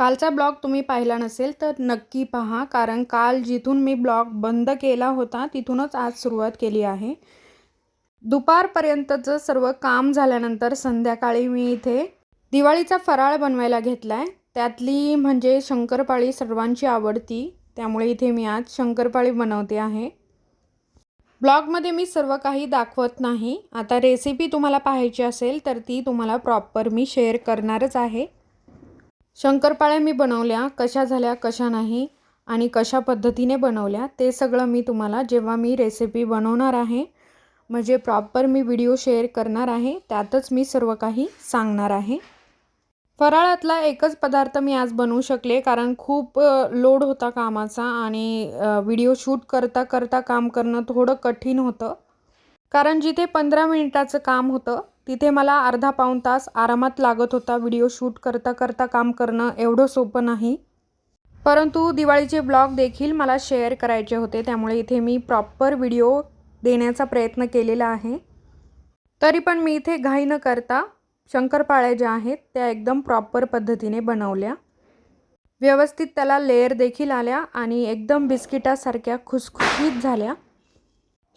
कालचा ब्लॉग तुम्ही पाहिला नसेल तर नक्की पहा कारण काल जिथून मी ब्लॉग बंद केला होता तिथूनच आज सुरुवात केली आहे. दुपारपर्यंतचं सर्व काम झाल्यानंतर संध्याकाळी मी इथे दिवाळीचा फराळ बनवायला घेतला आहे त्यातली म्हणजे शंकरपाळी सर्वांची आवडती त्यामुळे इथे मी आज शंकरपाळी बनवते आहे. ब्लॉगमध्ये मी सर्व काही दाखवत नाही. आता रेसिपी तुम्हाला पाहायची असेल तर ती तुम्हाला प्रॉपर मी शेअर करणारच आहे. शंकरपाळ्या मी बनवल्या कशा झाल्या कशा नाही आणि कशा पद्धतीने बनवल्या ते सगळं मी तुम्हाला जेव्हा मी रेसिपी बनवणार आहे म्हणजे प्रॉपर मी व्हिडिओ शेअर करणार आहे त्यातच मी सर्व काही सांगणार आहे. फराळातला एकच पदार्थ मी आज बनवू शकले कारण खूप लोड होता कामाचा आणि व्हिडिओ शूट करता करता काम करणं थोडं कठीण होतं. कारण जिथे पंधरा मिनिटाचं काम होतं तिथे मला अर्धा पाऊण तास आरामात लागत होता व्हिडिओ शूट करता करता काम करणं एवढं सोपं नाही. परंतु दिवाळीचे ब्लॉग देखील मला शेअर करायचे होते त्यामुळे इथे मी प्रॉपर व्हिडिओ देण्याचा प्रयत्न केलेला आहे. तरी पण मी इथे घाई न करता शंकरपाळ्या ज्या आहेत त्या एकदम प्रॉपर पद्धतीने बनवल्या. व्यवस्थित त्याला लेअर देखील आल्या आणि एकदम बिस्किटासारख्या खुसखुशीत झाल्या.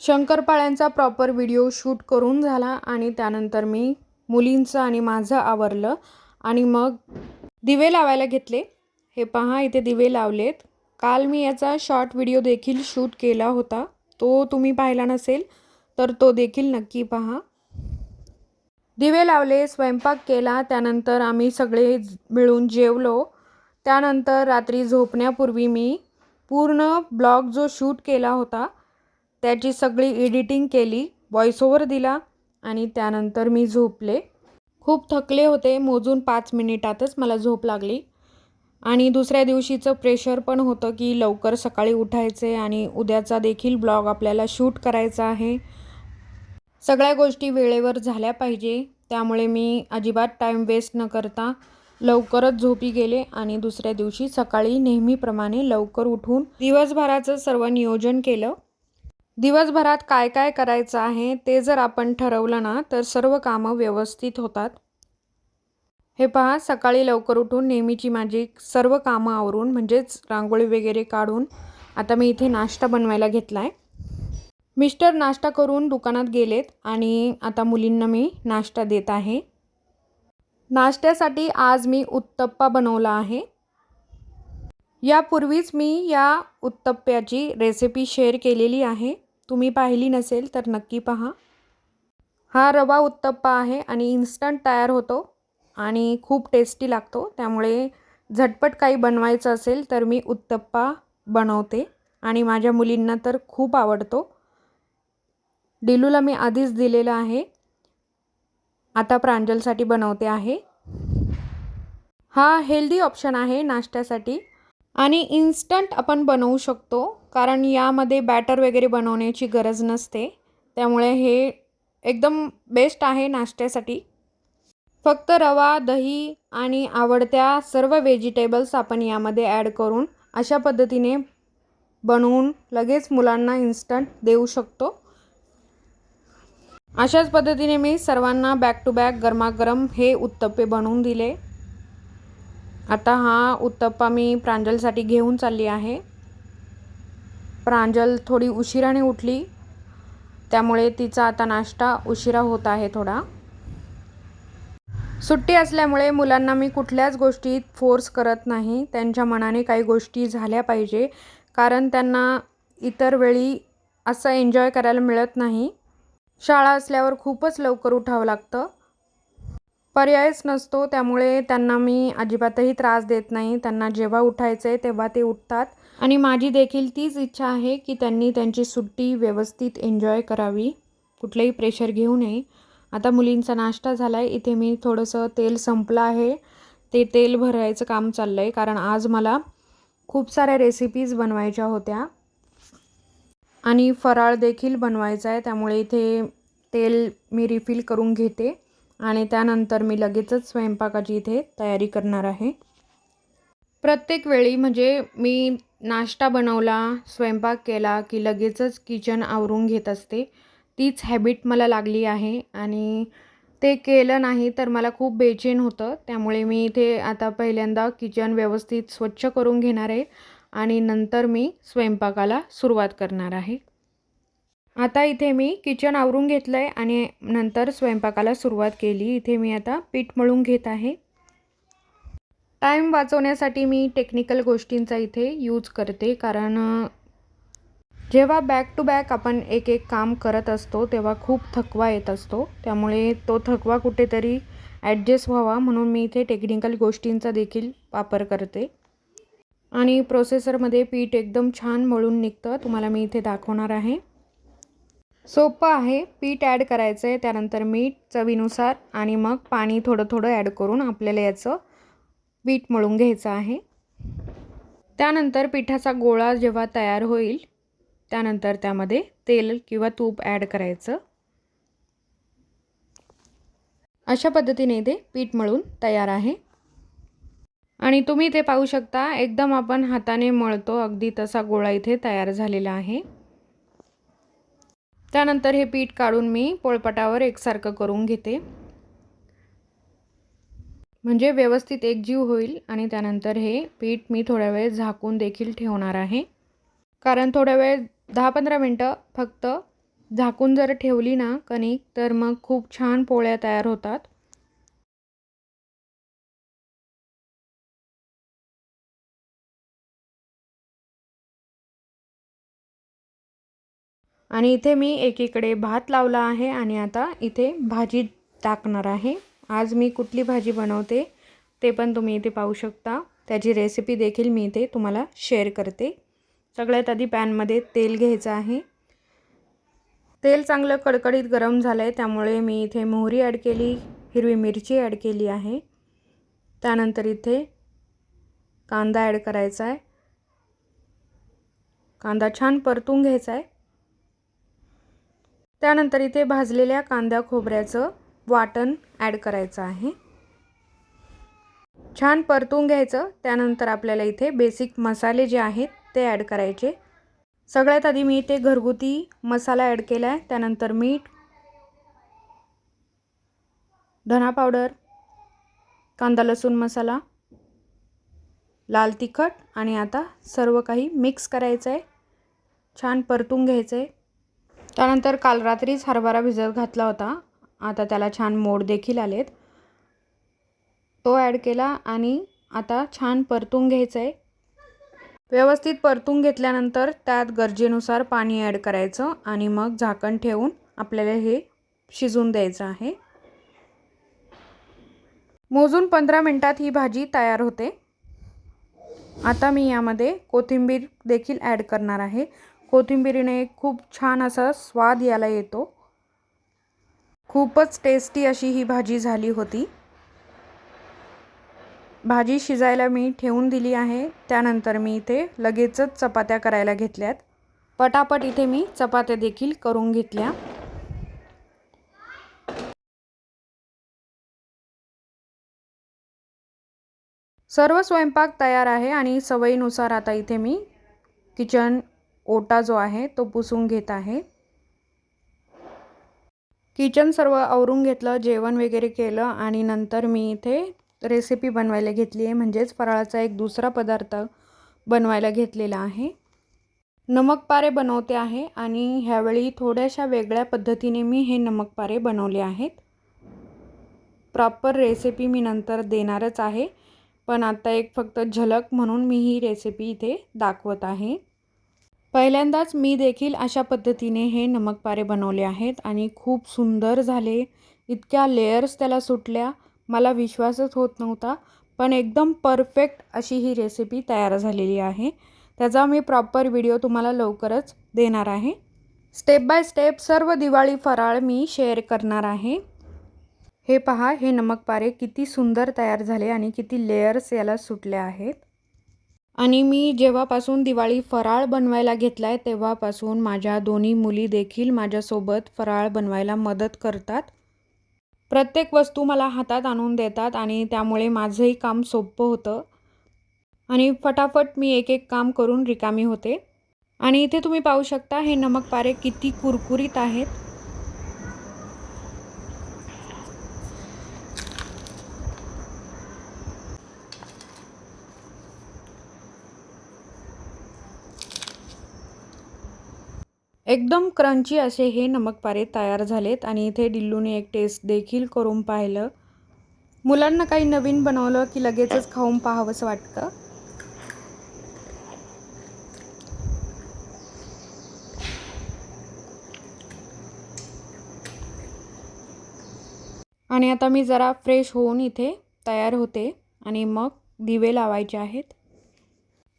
शंकरपाळ्यांचा प्रॉपर व्हिडिओ शूट करून झाला आणि त्यानंतर मी मुलींचं आणि माझं आवरलं आणि मग दिवे लावायला घेतले. हे पहा इथे दिवे लावलेत. काल मी याचा शॉर्ट व्हिडिओ देखील शूट केला होता. तो तुम्ही पाहिला नसेल तर तो देखील नक्की पहा. दिवे लावले स्वयंपाक केला त्यानंतर आम्ही सगळे मिळून जेवलो. त्यानंतर रात्री झोपण्यापूर्वी मी पूर्ण ब्लॉग जो शूट केला होता त्याची सगळी एडिटिंग केली व्हॉइस ओवर दिला आणि त्यानंतर मी झोपले. खूप थकले होते मोजून पाच मिनिटातच मला झोप लागली. आणि दुसऱ्या दिवशीचं प्रेशर पण होतं की लवकर सकाळी उठायचे आणि उद्याचा देखील ब्लॉग आपल्याला शूट करायचा आहे. सगळ्या गोष्टी वेळेवर झाल्या पाहिजे त्यामुळे मी अजिबात टाईम वेस्ट न करता लवकरच झोपी गेले आणि दुसऱ्या दिवशी सकाळी नेहमीप्रमाणे लवकर उठून दिवसभराचं सर्व नियोजन केलं. दिवसभरात काय काय करायचं आहे ते जर आपण ठरवलं ना तर सर्व कामं व्यवस्थित होतात. हे पहा सकाळी लवकर उठून नेहमीची माझी सर्व कामं आवरून म्हणजेच रांगोळी वगैरे काढून आता मी इथे नाश्ता बनवायला घेतला आहे मिस्टर नाश्ता करून दुकानात गेलेत आणि आता मुलींना मी नाश्ता देत आहे. नाश्त्यासाठी आज मी उत्तप्पा बनवला आहे. यापूर्वीच मी या उत्तप्प्याची रेसिपी शेअर केलेली आहे. तुम्ही पाहिली नसेल तर नक्की पहा. हा रवा उत्तप्पा आहे आणि इन्स्टंट तयार होतो आणि खूप टेस्टी लागतो. त्यामुळे झटपट काही बनवायचं असेल तर मी उत्तप्पा बनवते आणि माझ्या मुलींना तर खूप आवडतो. डिलूला मी आधीच दिलेलं आहे. आता प्रांजलसाठी बनवते आहे. हा हेल्दी ऑप्शन आहे नाश्त्यासाठी आणि इन्स्टंट आपण बनवू शकतो. कारण यामध्ये बॅटर वगैरे बनवण्याची गरज नसते. त्यामुळे हे एकदम बेस्ट आहे नाश्त्यासाठी. फक्त रवा दही आणि आवडत्या सर्व व्हेजिटेबल्स आपण यामध्ये ॲड करून अशा पद्धतीने बनवून लगेच मुलांना इन्स्टंट देऊ शकतो. अशाच पद्धतीने मी सर्वांना बॅक टू बॅक गरमागरम हे उत्तप्पे बनवून दिले. आता हा उत्तप्पा मी प्रांजलसाठी घेऊन चालली आहे. प्रांजल थोडी उशिराने उठली. त्यामुळे तिचा आता नाश्ता उशिरा होत आहे थोडा. सुट्टी असल्यामुळे मुलांना मी कुठल्याच गोष्टीत फोर्स करत नाही. त्यांच्या मनाने काही गोष्टी झाल्या पाहिजे. कारण त्यांना इतर वेळी असं एन्जॉय करायला मिळत नाही. शाळा असल्यावर खूपच लवकर उठावं लागतं. पर्यायच नसतो. त्यामुळे त्यांना मी अजिबातही त्रास देत नाही. त्यांना जेव्हा उठायचं आहे तेव्हा ते उठतात. आणि माझी देखील तीच इच्छा आहे की त्यांनी त्यांची सुट्टी व्यवस्थित एन्जॉय करावी. कुठलंही प्रेशर घेऊ नये. आता मुलींचा नाश्ता झाला आहे इथे मी थोडंसं तेल संपलं आहे. ते तेल भरायचं काम चाललं आहे कारण आज मला खूप साऱ्या रेसिपीज बनवायच्या होत्या. आणि फराळ देखील बनवायचा आहे. त्यामुळे इथे तेल मी रिफिल करून घेते. आणि त्यानंतर मी लगेचच स्वयंपाकाची इथे तयारी करणार आहे. प्रत्येक वेळी म्हणजे मी नाश्ता बनवला स्वयंपाक केला की लगेचच किचन आवरून घेत असते. तीच हॅबिट मला लागली आहे आणि ते केलं नाही तर मला खूप बेचैन होतं. त्यामुळे मी इथे आता पहिल्यांदा किचन व्यवस्थित स्वच्छ करून घेणार आहे आणि नंतर मी स्वयंपाकाला सुरुवात करणार आहे. आता इथे मी किचन आवरून घेतलं आहे आणि नंतर स्वयंपाकाला सुरुवात केली. इथे मी आता पीठ मळून घेत आहे. टाईम वाचवण्यासाठी मी टेक्निकल गोष्टींचा इथे यूज करते. कारण जेव्हा बॅक टू बॅक आपण एक एक काम करत असतो तेव्हा खूप थकवा येत असतो. त्यामुळे तो थकवा कुठेतरी ॲडजस्ट व्हावा म्हणून मी इथे टेक्निकल गोष्टींचा देखील वापर करते. आणि प्रोसेसरमध्ये पीठ एकदम छान मळून निघतं. तुम्हाला मी इथे दाखवणार आहे. सोपं आहे. पीठ ॲड करायचं आहे त्यानंतर मीठ चवीनुसार आणि मग पाणी थोडं थोडं ॲड करून आपल्याला याचं पीठ मळून घ्यायचं आहे. त्यानंतर पिठाचा गोळा जेव्हा तयार होईल त्यानंतर त्यामध्ये तेल किंवा तूप ॲड करायचं. अशा पद्धतीने ते पीठ मळून तयार आहे. आणि तुम्ही ते पाहू शकता एकदम आपण हाताने मळतो अगदी तसा गोळा इथे तयार झालेला आहे. त्यानंतर हे पीठ काढून मी पोळपाटावर एकसारखं करून घेते. म्हणजे व्यवस्थित एकजीव होईल आणि त्यानंतर हे पीठ मी थोड्या वेळ झाकून देखील ठेवणार आहे. कारण थोड्या वेळ दहा पंधरा मिनटं फक्त झाकून जर ठेवली ना कणिक तर मग खूप छान पोळ्या तयार होतात. आणि इथे मी एकीकडे भात लावला आहे आणि आता इथे भाजी टाकणार आहे. आज मी कुठली भाजी बनवते ते पण तुम्ही इथे पाहू शकता. त्याची रेसिपी देखील मी इथे तुम्हाला शेअर करते. सगळ्यात आधी पॅनमध्ये तेल घ्यायचं आहे. तेल चांगलं कडकडीत गरम झालं आहे त्यामुळे मी इथे मोहरी ॲड केली हिरवी मिरची ॲड केली आहे. त्यानंतर इथे कांदा ॲड करायचा आहे. कांदा छान परतून घ्यायचा आहे. त्यानंतर इथे भाजलेल्या कांदा खोबऱ्याचं वाटण ॲड करायचं आहे. छान परतून घ्यायचं. त्यानंतर आपल्याला इथे बेसिक मसाले जे आहेत ते ॲड करायचे. सगळ्यात आधी मी इथे घरगुती मसाला ॲड केला आहे त्यानंतर मीठ धना पावडर कांदा लसूण मसाला लाल तिखट आणि आता सर्व काही मिक्स करायचं आहे छान परतून घ्यायचं आहे त्यानंतर काल रात्रीच हरभरा भिजत घातला होता. आता त्याला छान मोड देखील आलेत. तो ॲड केला आणि आता छान परतून घ्यायचं आहे व्यवस्थित परतून घेतल्यानंतर त्यात गरजेनुसार पाणी ॲड करायचं आणि मग झाकण ठेवून आपल्याला हे शिजून द्यायचं आहे. मोजून पंधरा मिनटात ही भाजी तयार होते. आता मी यामध्ये कोथिंबीर देखील ॲड करणार आहे. कोथिंबीरीने खूप छान असा स्वाद याला येतो. खूपच टेस्टी अशी ही भाजी झाली होती. भाजी शिजायला मी ठेवून दिली आहे. त्यानंतर मी इथे लगेचच चपात्या करायला घेतल्यात. पटापट इथे मी चपात्या देखील करून घेतल्या. सर्व स्वयंपाक तयार आहे आणि सवयीनुसार आता इथे मी किचन ओटा जो आहे तो पुसून घेत आहे. किचन सर्व आवरून घेतलं जेवण वगैरे केलं आणि नंतर मी इथे रेसिपी बनवायला घेतली आहे. म्हणजेच फराळाचा एक दुसरा पदार्थ बनवायला घेतलेला आहे. नमकपारे बनवते आहे आणि ह्यावेळी थोड्याशा वेगळ्या पद्धतीने मी हे नमकपारे बनवले आहेत. प्रॉपर रेसिपी मी नंतर देणारच आहे. पण आता एक फक्त झलक म्हणून मी ही रेसिपी इथे दाखवत आहे. पहिल्यांदाच मी देखील अशा पद्धतीने हे नमक पारे बनवले आहेत आणि खूप सुंदर झाले. इतक्या लेयर्स त्याला सुटल्या. मला विश्वासच होत नव्हता पण एकदम परफेक्ट अशी ही रेसिपी तयार झालेली आहे. त्याचा मी प्रॉपर व्हिडिओ तुम्हाला लवकरच देणार आहे. स्टेप बाय स्टेप सर्व दिवाळी फराळ मी शेअर करणार आहे. हे पहा हे नमक पारे किती सुंदर तयार झाले आणि किती लेयर्स याला सुटले आहेत. आणि मी जेव्हापासून दिवाळी फराळ बनवायला घेतला आहे तेव्हापासून माझ्या दोन्ही मुली देखील माझ्यासोबत फराळ बनवायला मदत करतात. प्रत्येक वस्तू मला हातात आणून देतात आणि त्यामुळे माझंही काम सोपं होतं. आणि फटाफट मी एक एक काम करून रिकामी होते. आणि इथे तुम्ही पाहू शकता हे नमक पारे किती कुरकुरीत आहेत. एकदम क्रंची असे हे नमक पारे तयार झालेत आणि इथे डिल्लूने एक टेस्ट देखील करून पाहिलं. मुलांना काही नवीन बनवलं की लगेचच खाऊन पाहावंसं वाटतं. आणि आता मी जरा फ्रेश होऊन इथे तयार होते आणि मग दिवे लावायचे आहेत.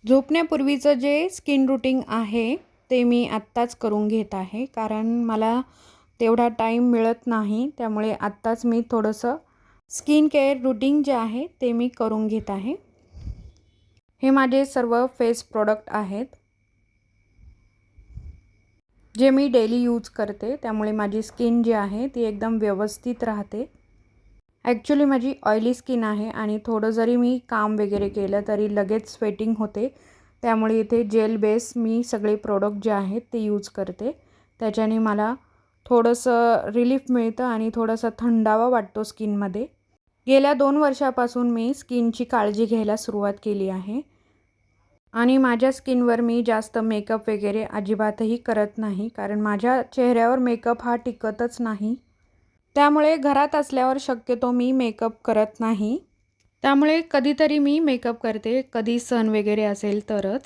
झोपण्यापूर्वीचं जे स्किन रुटीन आहे ते मी आत्ताच करून घेत आहे. कारण मला तेवढा टाईम मिळत नाही. त्यामुळे आत्ताच मी थोडंसं स्किन केअर रुटीन जे आहे ते मी करून घेत आहे. हे माझे सर्व फेस प्रोडक्ट आहेत. जे मी डेली यूज करते त्यामुळे माझी स्किन जी आहे ती एकदम व्यवस्थित राहते. ॲक्च्युली माझी ऑइली स्किन आहे आणि थोडं जरी मी काम वगैरे केलं तरी लगेच स्वेटिंग होते. त्यामुळे इथे जेल बेस मी सगळे प्रोडक्ट जे आहेत ते यूज करते. त्याच्याने मला थोडंसं रिलीफ मिळतं आणि थोडंसं थंडावा वाटतो स्किनमध्ये गेल्या दोन वर्षापासून मी स्किनची काळजी घ्यायला सुरुवात केली आहे. आणि माझ्या स्किनवर मी जास्त मेकअप वगैरे अजिबातही करत नाही कारण माझ्या चेहऱ्यावर मेकअप हा टिकतच नाही. त्यामुळे घरात असल्यावर शक्यतो मी मेकअप करत नाही. त्यामुळे कधीतरी मी मेकअप करते. कधी सण वगैरे असेल तरच.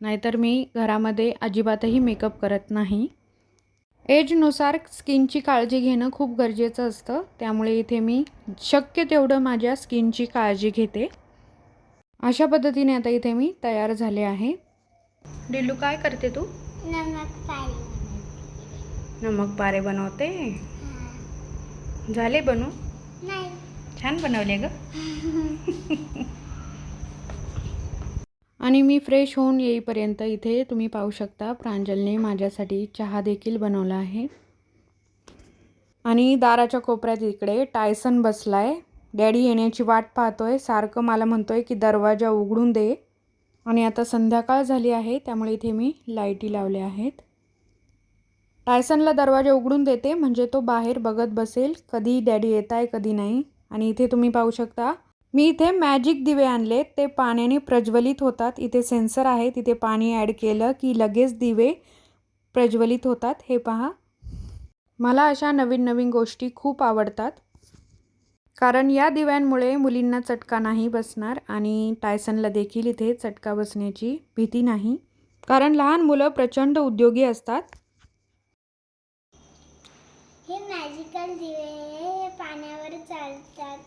नाहीतर मी घरामध्ये अजिबातही मेकअप करत नाही. एजनुसार स्किनची काळजी घेणं खूप गरजेचं असतं. त्यामुळे इथे मी शक्य तेवढं माझ्या स्किनची काळजी घेते. अशा पद्धतीने आता इथे मी तयार झाले आहे. डिल्लू काय करते तू? नमक पाणी. नमक पारे बनवते? झाले बनू? नाही. छान बनवले ग. आणि मी फ्रेश होऊन येईपर्यंत इथे तुम्ही पाहू शकता प्रांजलने माझ्यासाठी चहा देखील बनवला आहे. आणि दाराच्या कोपऱ्यात इकडे टायसन बसलाय. डॅडी येण्याची वाट पाहतोय. सारखं मला म्हणतोय की दरवाजा उघडून दे. आणि आता संध्याकाळ झाली आहे त्यामुळे इथे मी लाईटी लावल्या आहेत. टायसनला दरवाजा उघडून देते म्हणजे तो बाहेर बघत बसेल कधी डॅडी येत आहे कधी नाही. आणि इथे तुम्ही पाहू शकता. मी इथे मॅजिक दिवे आणले. ते पाण्याने प्रज्वलित होतात. इथे सेन्सर आहे. तिथे पाणी ॲड केलं की लगेच दिवे प्रज्वलित होतात. हे पहा. मला अशा नवीन नवीन गोष्टी खूप आवडतात. कारण या दिव्यांमुळे मुलींना चटका नाही बसणार आणि टायसनला देखील इथे चटका बसण्याची भीती नाही. कारण लहान मुलं प्रचंड उद्योगी असतात. हे मॅजिकल दिवे हे पाण्यावर चालतात.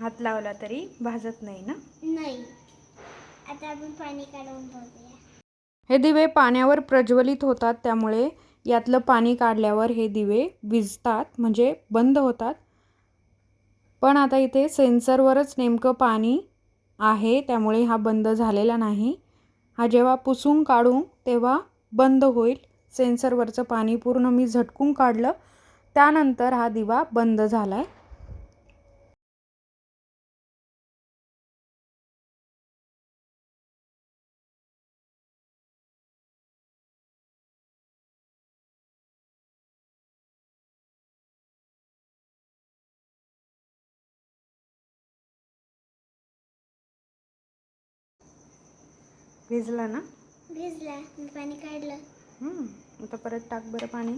हात लावला तरी भाजत नाही ना? नाही. आता आपण पाणी काढून बघूया. हे दिवे पाण्यावर प्रज्वलित होतात त्यामुळे यातलं पाणी काढल्यावर हे दिवे विजतात म्हणजे बंद होतात. पण आता इथे सेन्सरवरच नेमकं पाणी आहे त्यामुळे हा बंद झालेला नाही. हा जेव्हा पुसून काढू तेव्हा बंद होईल. सेन्सरवरचं पाणी पूर्ण मी झटकून काढलं. त्यानंतर हा दिवा बंद झाला आहे भिजला ना? भिजला. मी पाणी काढलं. हम्म, आता परत टाक बरं पाणी.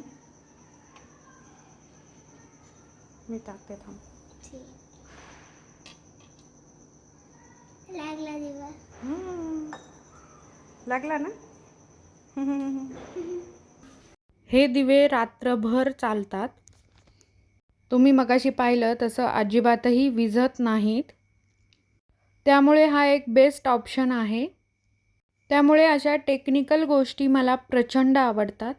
मी टाकते थांब. ठीक. लागला दिवा. हम्म. लागला ना? हे दिवे रात्रभर चालतात. तुम्ही मगाशी पाहिलं तसं अजिबातही विझत नाहीत. त्यामुळे हा एक बेस्ट ऑप्शन आहे. त्यामुळे अशा टेक्निकल गोष्टी मला प्रचंड आवडतात.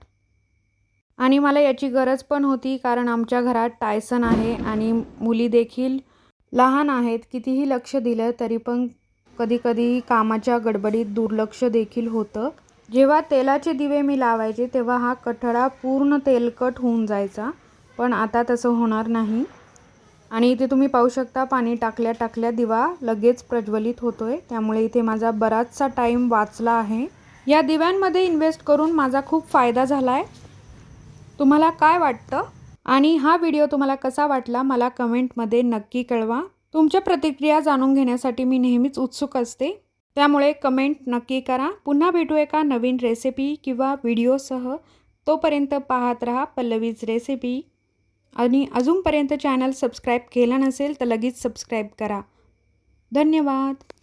आणि मला याची गरज पण होती कारण आमच्या घरात टायसन आहे आणि मुली देखील लहान आहेत. कितीही लक्ष दिलं तरी पण कधीकधी कामाच्या गडबडीत दुर्लक्ष देखील होतं. जेव्हा तेलाचे दिवे मी लावायचे तेव्हा हा कठडा पूर्ण तेलकट होऊन जायचा. पण आता तसं होणार नाही. आणि इथे तुम्ही पाहू शकता पाणी टाकल्या टाकल्या दिवा लगेच प्रज्वलित होतोय. त्यामुळे इथे माझा बराचसा टाईम वाचला आहे. या दिव्यांमध्ये इन्व्हेस्ट करून माझा खूप फायदा झाला आहे तुम्हाला काय वाटतं? आणि हा व्हिडिओ तुम्हाला कसा वाटला मला कमेंटमध्ये नक्की कळवा. तुमच्या प्रतिक्रिया जाणून घेण्यासाठी मी नेहमीच उत्सुक असते. त्यामुळे कमेंट नक्की करा. पुन्हा भेटू एका नवीन रेसिपी किंवा व्हिडिओसह तोपर्यंत पाहत राहा पल्लवीज रेसिपी आणि अजूनपर्यंत चॅनल सबस्क्राईब केला नसेल तर लगेच सबस्क्राईब करा. धन्यवाद.